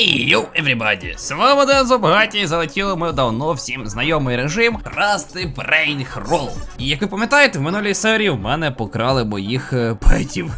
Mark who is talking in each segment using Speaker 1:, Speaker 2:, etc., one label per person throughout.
Speaker 1: Ей, йоу, everybody! З вами Дензо Багаті, залетіли ми давно всім знайомий режим красти брейнхрол. І як ви пам'ятаєте, в минулій серії в мене покрали моїх е, петів.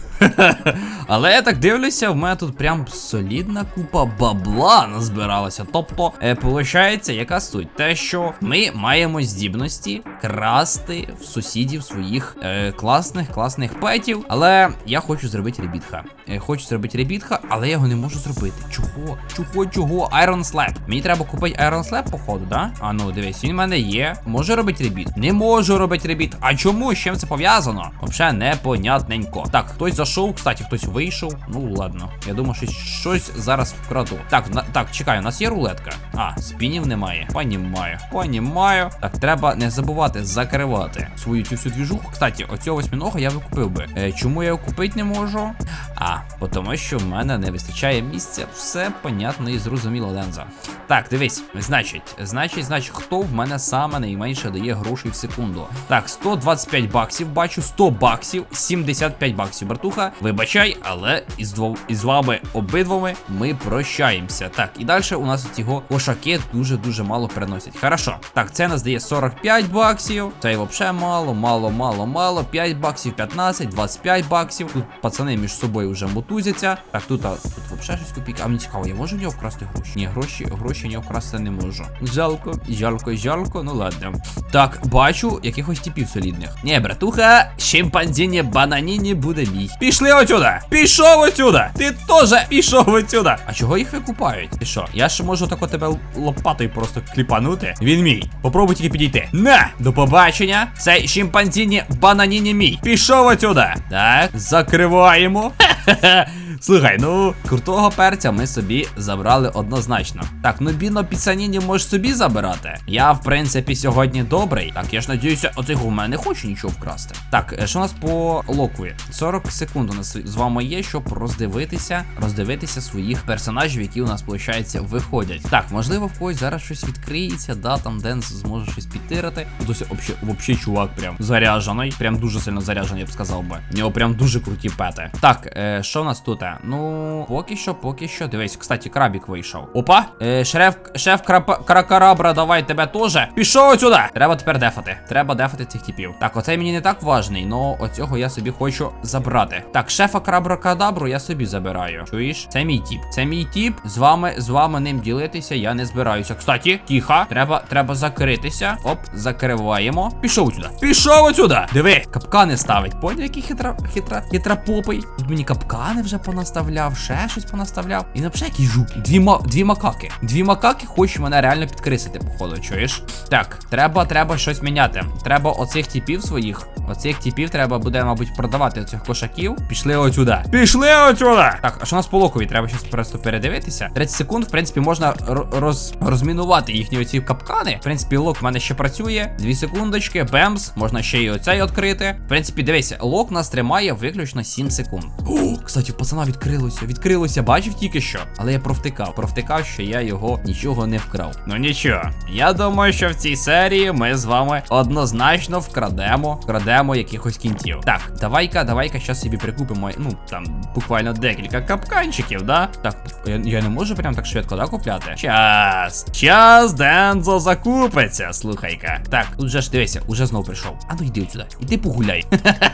Speaker 1: Але я так дивлюся, в мене тут прям солідна купа бабла назбиралася. Тобто, е, виходить, яка суть? Те, що ми маємо здібності красти в сусідів своїх е, класних, класних петів. Але я хочу зробити ребітха. Е, хочу зробити ребітха, але я його не можу зробити. Чого? Чого, чого? Iron Slab. Мені треба купити Iron Slab, походу, да? А ну, дивись, він в мене є. Можу робити ребіт? Не можу робити ребіт. А чому? З чим це пов'язано? Взагалі непонятненько. Так, хтось зайшов, кстати, хтось вийшов. Ну ладно. Я думаю, що щось зараз вкраду. Так, на, так, чекай, у нас є рулетка. А, спінів немає. Понімаю. Понімаю. Так, треба не забувати закривати свою цю всю двіжуху. Кстати, оцього восьминога я викупив би. Е, чому я його купити не можу? А, тому що в мене не вистачає місця. Все понятно і зрозуміло, Ленза. Так, дивись, значить, значить, значить, хто в мене саме найменше дає грошей в секунду. Так, 125 баксів, бачу, 100 баксів, 75 баксів. Братуха, вибачай, але із двом із вами обидвами ми прощаємося. Так, і далі у нас цього кошаки дуже-дуже мало приносять. Хорошо. Так, це нас дає 45 баксів. Це і взагалі мало, мало, мало, мало. 5 баксів, 15, 25 баксів. Тут пацани між собою вже мотузяться. Так, тут, а, тут взагалі щось копійки. А мені цікаво, я можу в нього вкрасти гроші? Ні, гроші, гроші в нього вкрасти не можу. Жалко, жалко, жалко, ну ладно. Так, бачу якихось типів солідних. Ні, братуха, шимпанзіні бананіні буде мій. Пішли отсюда! Пішов отсюда! Ти теж пішов отсюда! А чого їх викупають? Ти що? Я ще можу тако тебе лопатою просто кліпанути. Він мій. Попробуй тільки підійти. На! До побачення! Цей шимпанзіні бананіні мій. Пішов отсюда! Так, закриваємо. Слухай, ну крутого перця ми собі забрали однозначно. Так, ну біно піцаніні можеш собі забирати. Я, в принципі, сьогодні добрий. Так, я ж надіюся, оцей у мене не хоче нічого вкрасти. Так, е, що у нас по локві? 40 секунд у нас з вами є, щоб роздивитися, роздивитися своїх персонажів, які у нас, виходить, виходять. Так, можливо, в когось зараз щось відкриється, да, там Денс зможе щось підтирати. Вообще, вообще чувак прям заряджений. Прям дуже сильно заряджений, я б сказав би. У нього прям дуже круті пети. Так, е, що у нас тут? Ну, поки що, поки що. Дивись, кстати, крабік вийшов. Опа! Е, шеф, шеф кракарабра, давай тебе теж. Пішов отсюда! Треба тепер дефати. Треба дефати цих типів. Так, оцей мені не так важний, но оцього я собі хочу забрати. Так, шефа крабракадабру я собі забираю. Чуєш? Це мій тіп. Це мій тіп. З вами, з вами ним ділитися я не збираюся. Кстати, тихо. Треба, треба закритися. Оп, закриваємо. Пішов отсюда. Пішов отсюда! Диви, капкани ставить. Поняв, який хитра, хитра, хитра попий. Тут мені капкани вже понаставляв, ще щось понаставляв. І взагалі який жук. Дві, ма, дві макаки. Дві макаки хочуть мене реально підкрисити, походу, чуєш? Так, треба, треба щось міняти. Треба оцих типів своїх. Оцих типів треба буде, мабуть, продавати оцих кошаків. Пішли отсюда. Пішли отсюда! Так, а що у нас по локові? Треба щось просто передивитися. 30 секунд, в принципі, можна роз, розмінувати їхні оці капкани. В принципі, лок в мене ще працює. Дві секундочки, бемс. Можна ще й оцей відкрити. В принципі, дивися, лок нас тримає виключно 7 секунд. О, кстати, пацана відкрилося. Відкрилося, бачив тільки що. Але я провтикав. Провтикав, що я його нічого не вкрав. Ну нічого. Я думаю, що в цій серії ми з вами однозначно вкрадемо, вкрадемо якихось кінтів. Так, давай-ка, давай-ка щас собі прикупимо. Ну, там буквально декілька капканчиків, да? Так, я, я не можу прям так швидко, да, купляти? Час. Час, Дензо закупиться. Слухай-ка. Так, тут же ж дивися, уже знов прийшов. А ну йди сюди. Іди погуляй.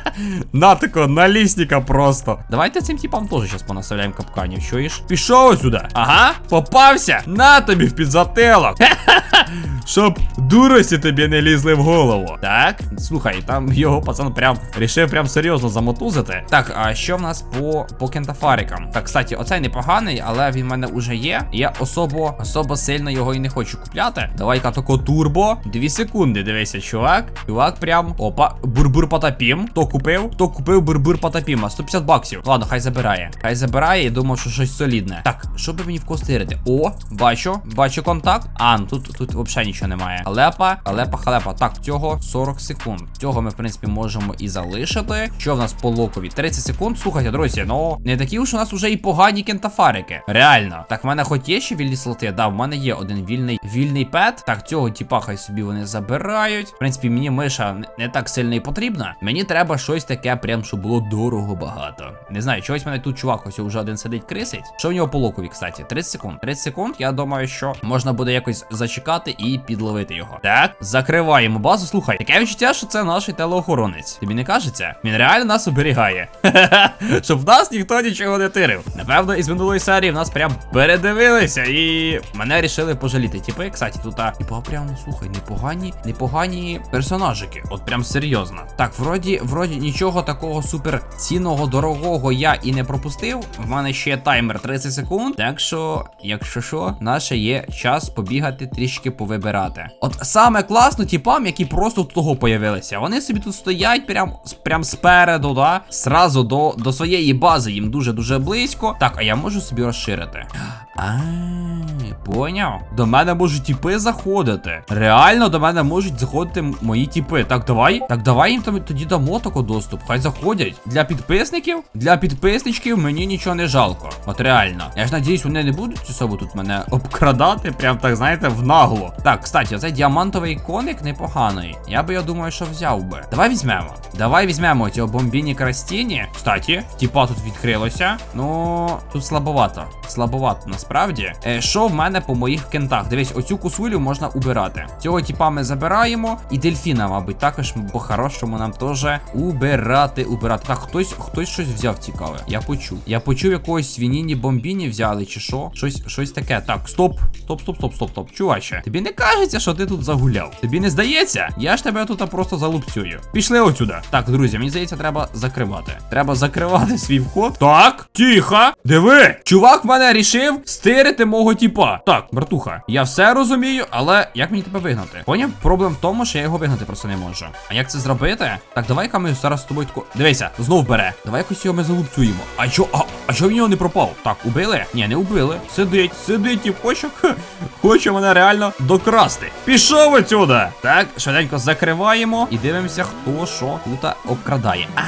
Speaker 1: На тако, налісника просто. Давайте цим типам теж сейчас понаставляем капканів, чуєш? Пішов сюди. Ага, попався. На тобі в підзателок. Щоб дурості тобі не лізли в голову. Так, слухай, там його пацан прям рішив прям серйозно замотузити. Так, а що в нас по по кентафарикам? Так, кстати, оцей непоганий, але він в мене вже є. Я особо особо сильно його і не хочу купляти. Давай-ка тако турбо. Дві секунди, дивися, чувак. Чувак, прям. Опа, бурбур потапім. Хто купив? Хто купив бурбур потапіма? 150 баксів. Ладно, хай забирає. Хай забирає і думав, що щось солідне. Так, що би мені вкостирити? О, бачу, бачу контакт. А, ну тут тут взагалі нічого немає. Халепа, халепа, халепа. Так, цього 40 секунд. Цього ми, в принципі, можемо і залишити. Що в нас по локові? 30 секунд. Слухайте, друзі, ну не такі уж у нас уже і погані кентафарики. Реально. Так, в мене хоч є ще вільні слоти. Да, в мене є один вільний вільний пет. Так, цього типа хай собі вони забирають. В принципі, мені миша не, так сильно і потрібна. Мені треба щось таке, прям, щоб було дорого багато. Не знаю, чогось мене тут чувак ось вже один сидить крисить. Що в нього по локові, кстати? 30 секунд. 30 секунд. Я думаю, що можна буде якось зачекати і підловити його. Так, закриваємо базу. Слухай, таке відчуття, що це наш телеохоронець. Тобі не кажеться? Він реально нас оберігає. Щоб в нас ніхто нічого не тирив. Напевно, із минулої серії в нас прям передивилися і мене рішили пожаліти. Типи, кстати, тут типа прям, слухай, непогані, непогані персонажики. От прям серйозно. Так, вроді, вроді нічого такого супер цінного, дорогого я і не пропустив. В мене ще таймер 30 секунд. Так що, якщо що, наше є час побігати трішки повибирати. От саме класно тіпам, які просто тут того появилися. Вони собі тут стоять прям, прям спереду, да? Сразу до, до своєї бази їм дуже-дуже близько. Так, а я можу собі розширити. А, поняв. До мене можуть тіпи заходити. Реально до мене можуть заходити мої тіпи. Так, давай. Так, давай їм там тоді дамо тако доступ. Хай заходять. Для підписників, для підписничків мені нічого не жалко. От реально. Я ж надіюсь, вони не будуть особо тут мене обкрадати, прям так, знаєте, в нагло. Так, кстати, оцей діамантовий коник непоганий. Я би я думаю, що взяв би. Давай візьмемо. Давай візьмемо цього бомбіні крастіні. Кстати, тіпа тут відкрилося. Ну, тут слабовато. Слабовато насправді. Е, що в мене по моїх кентах? Дивись, оцю кусулю можна убирати. Цього тіпа ми забираємо. І дельфіна, мабуть, також по-хорошому нам теж убирати, убирати. Так, хтось, хтось щось взяв цікаве. Я почув. Я почув якогось свініні бомбіні взяли, чи що? Щось, щось таке. Так, стоп. Стоп, стоп, стоп, стоп, стоп. Чуваче, тобі не кажеться, що ти тут загуляв. Тобі не здається? Я ж тебе тут просто залупцюю. Пішли отсюда. Так, друзі, мені здається, треба закривати. Треба закривати свій вход. Так, тихо. Диви. Чувак мене рішив стирити мого тіпа. Так, братуха, я все розумію, але як мені тебе вигнати? Поняв? Проблем в тому, що я його вигнати просто не можу. А як це зробити? Так, давай-ка ми зараз з тобою тако. Дивися, знов бере. Давай якось його ми залупцюємо. А чо, а, а чо в нього не пропав? Так, убили? Ні, не убили. Сидить, сидить тіпочок. Хоче мене реально докрасти. Пішов отсюда. Так, швиденько закриваємо і дивимося, хто що тут обкрадає. А,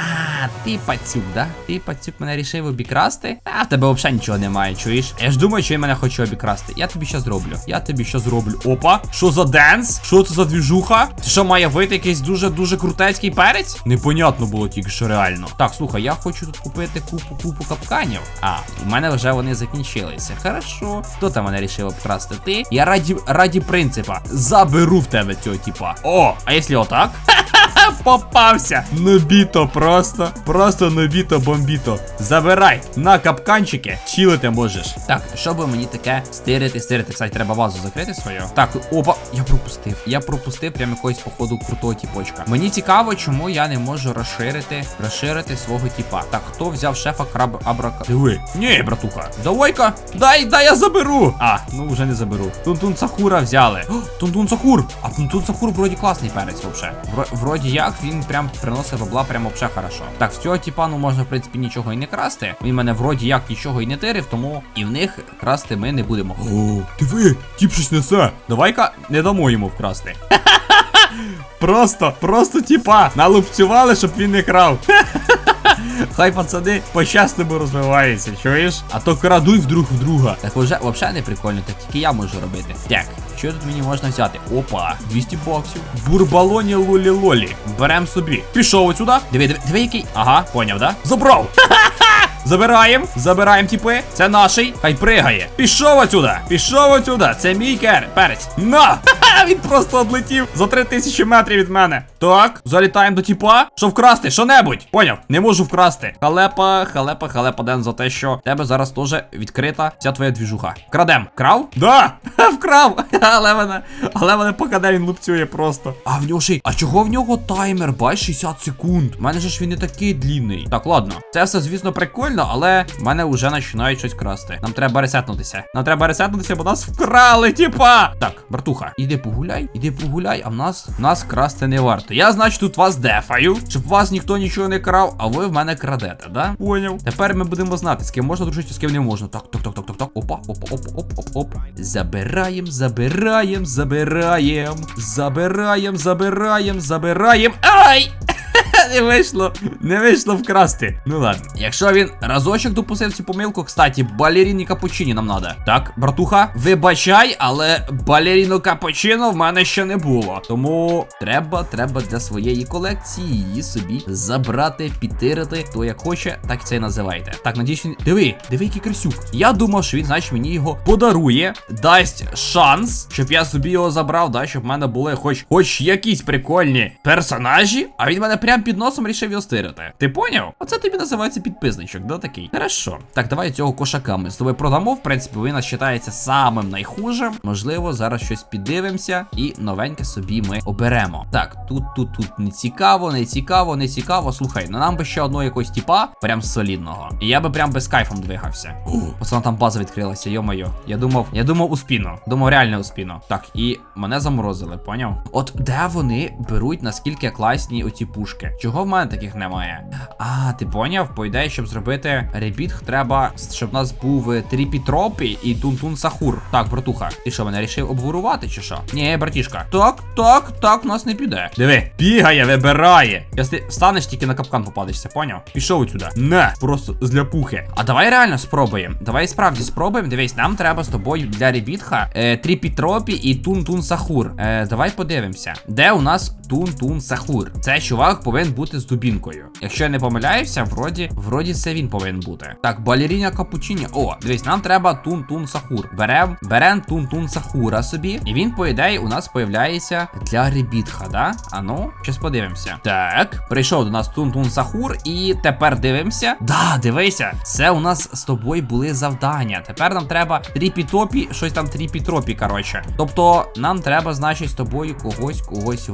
Speaker 1: ти пацюк, да? Ти пацюк мене рішив обікрасти? А в тебе взагалі нічого немає, чуєш? Я ж думаю, що він мене хоче обікрасти. Я тобі що зроблю. Я тобі що зроблю. Опа, що за денс? Що це за двіжуха? Це що має вийти якийсь дуже-дуже крутецький перець? Непонятно було тільки що реально. Так, слухай, я хочу тут купити купу купу капканів. А, у мене вже вони закінчилися. Хорошо. Хто там мене рішив обкрасти? Ти? Я раді раді принципа. Заберу в тебе цього типа. О, а якщо отак? Попався! Нобіто просто, просто нобіто бомбіто. Забирай на капканчики, чилити можеш. Так, що би мені таке стирити, стирити. Кстати, треба вазу закрити свою. Так, опа, я пропустив. Я пропустив прям якогось походу крутого тіпочка. Мені цікаво, чому я не можу розширити, розширити свого тіпа. Так, хто взяв шефа краб абрака? Диви. Ні, братуха. Давай-ка, дай, дай я заберу. А, ну вже не заберу. Тунтун Сахура взяли. Тунтун Сахур. А Тунтун Сахур вроді класний перець вообще. Вро- Вроді як він прям приносить бабла прям вообще хорошо. Так, в цього типа ну можна, в принципі, нічого і не красти. Він мене вроді як нічого і не тирив, тому і в них красти ми не будемо. О, диви, тіп щось несе. Давай-ка не дамо йому вкрасти. Просто, просто тіпа налупцювали, щоб він не крав. Хай пацани по-чесному розвиваються, чуєш? А то крадуй вдруг в друга. Так вже взагалі не прикольно, так тільки я можу робити. Так, що тут мені можна взяти? Опа, 200 баксів. Бурбалоні лолі лолі. Берем собі. Пішов отсюда. Диви, диви, диви, який. Ага, поняв, да? Забрав. Забираємо, забираємо тіпи. Це наший. Хай пригає. Пішов отсюда. Пішов отсюда. Це мій кер. Перець. На! Він просто облетів за 3000 метрів від мене. Так, залітаємо до тіпа. Що вкрасти? Що небудь? Поняв? Не можу вкрасти. Халепа, халепа, халепа, Ден, за те, що тебе зараз теж відкрита вся твоя двіжуха. Крадем. Крав? Да! Вкрав! Але мене, але мене покаде, він лупцює просто. А в нього ще. А чого в нього таймер? Бач, 60 секунд. У мене же ж він не такий длінний. Так, ладно. Це все, звісно, прикольно, але в мене вже починають щось красти. Нам треба ресетнутися. Нам треба ресетнутися, бо нас вкрали, типа. Так, братуха, іди погуляй, іди погуляй, а в нас в нас красти не варто. Я, значить, тут вас дефаю, щоб вас ніхто нічого не крав, а ви в мене крадете, да? Поняв. Тепер ми будемо знати, з ким можна дружити, з ким не можна. Так, так, так, так, так, так. Опа, опа, опа, оп, оп, оп. Забираєм, забираєм, забираєм. Забираєм, забираєм, забираєм. Ай! Не вийшло, не вийшло вкрасти. Ну ладно. Якщо він разочок допустив цю помилку, кстати, балеріні капучині нам надо. Так, братуха, вибачай, але балеріно капучино в мене ще не було. Тому треба, треба для своєї колекції її собі забрати, підтирити. То як хоче, так це і називайте. Так, надіюсь, він. Диви, диви, який красюк. Я думав, що він, значить, мені його подарує, дасть шанс, щоб я собі його забрав, да, щоб в мене були хоч, хоч якісь прикольні персонажі, а він мене прям під носом рішив його стирити. Ти поняв? Оце тобі називається підписничок, да такий? Хорошо. Так, давай цього кошака ми з тобою продамо. В принципі, він вважається самим найхужим. Можливо, зараз щось піддивимося і новеньке собі ми оберемо. Так, тут, тут, тут не цікаво, не цікаво, не цікаво. Слухай, ну нам би ще одного якогось типа, прям солідного. І я би прям без кайфом двигався. Пацана, там база відкрилася, йо-моє. Я думав, я думав у спіну. Думав реально у спіну. Так, і мене заморозили, поняв? От де вони беруть наскільки класні оці пушки? Чого в мене таких немає? А, ти поняв? По ідеї, щоб зробити ребіт, треба, щоб у нас був е, тріпітропі і тунтун сахур. Так, братуха, ти що, мене рішив обворувати чи що? Ні, братішка. Так, так, так, у нас не піде. Диви, бігає, вибирає. Якщо ти встанеш, тільки на капкан попадешся, поняв? Пішов сюди. Не, просто з ляпухи. А давай реально спробуємо. Давай справді спробуємо. Дивись, нам треба з тобою для ребітха е, тріпітропі і тун-тун сахур. Е, давай подивимося. Де у нас тун-тун сахур? Цей чувак повинен бути з дубінкою. Якщо я не помиляюся, вроді, вроді це він повинен бути. Так, балеріна капучині. О, дивись, нам треба тун-тун сахур. Берем, берем тун-тун сахура собі. І він, по ідеї, у нас появляється для ребітха, да? А ну, щас подивимося. Так, прийшов до нас тун-тун сахур, і тепер дивимося. Да, дивися, це у нас з тобою були завдання. Тепер нам треба тріпітопі, щось там тріпітропі, коротше. Тобто, нам треба, значить, з тобою когось когось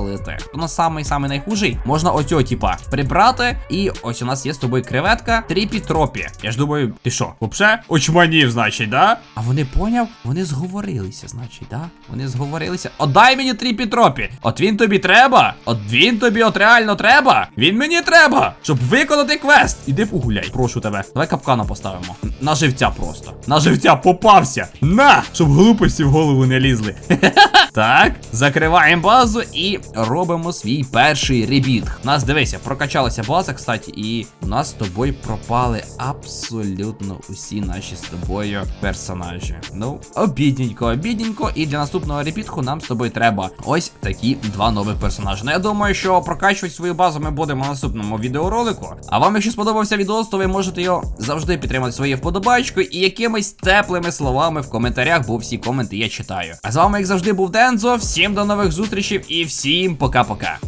Speaker 1: видалити. Хто у нас самий самий найхужий? Можна оцього, типа, прибрати. І ось у нас є з тобою креветка тріпітропі. Я ж думаю, ти що, вообще очманів, значить, да? А вони поняв? Вони зговорилися, значить, да? Вони зговорилися. Отдай мені тріпітропі. От він тобі треба. От він тобі от реально треба. Він мені треба, щоб виконати квест. Іди погуляй, прошу тебе. Давай капкана поставимо. На живця просто. На живця попався. На! Щоб глупості в голову не лізли. Так, закриваємо базу і робимо свій перший ребіт. Нас дивися, прокачалася база, кстати, і у нас з тобою пропали абсолютно усі наші з тобою персонажі. Ну, обідненько, обідненько. І для наступного репітку нам з тобою треба ось такі два нових персонажі. Ну, я думаю, що прокачувати свою базу ми будемо в наступному відеоролику. А вам, якщо сподобався відео, то ви можете його завжди підтримати своєю вподобайкою і якимись теплими словами в коментарях, бо всі коменти я читаю. А з вами, як завжди, був Дензо. Всім до нових зустрічей і всім пока-пока.